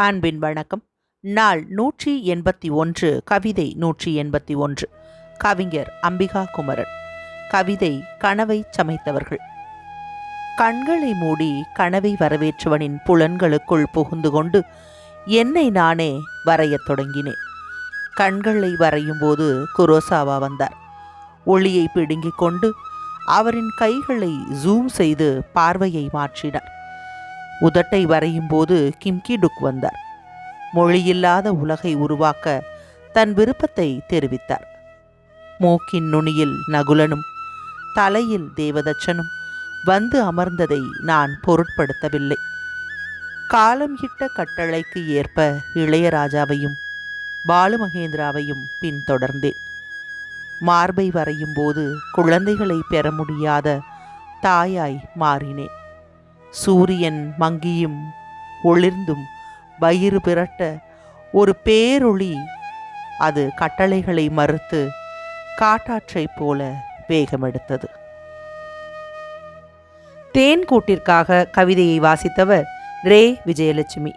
அன்பின் வணக்கம். நாள் நூற்றி எண்பத்தி ஒன்று கவிதை நூற்றி எண்பத்தி ஒன்று. கவிஞர் அம்பிகா குமரன். கவிதை கனவை சமைத்தவர்கள். கண்களை மூடி கனவை வரவேற்றவனின் புலன்களுக்குள் புகுந்து கொண்டு என்னை நானே வரையத் தொடங்கினேன். கண்களை வரையும்போது குரோசாவா வந்தார். ஒளியை பிடுங்கிக் கொண்டு அவரின் கைகளை ஜூம் செய்து பார்வையை மாற்றினார். உதட்டை வரையும் போது கிம்கி டுக் வந்தார். மொழியில்லாத உலகை உருவாக்க தன் விருப்பத்தை தெரிவித்தார். மூக்கின் நுனியில் நகுலனும் தலையில் தேவதச்சனும் வந்து அமர்ந்ததை நான் பொருட்படுத்தவில்லை. காலம் இட்ட கட்டளைக்கு ஏற்ப இளையராஜாவையும் பாலுமகேந்திராவையும் பின்தொடர்ந்தேன். மார்பை வரையும் போது குழந்தைகளை பெற முடியாத தாயாய் மாறினேன். சூரியன் மங்கியும் ஒளிர்ந்தும் வயிறு பிறட்ட ஒரு பேரொளி. அது கட்டளைகளை மறுத்து காட்டாற்றைப் போல வேகமெடுத்தது. தேன் கூட்டிற்காக கவிதையை வாசித்தவர் ரே. விஜயலட்சுமி.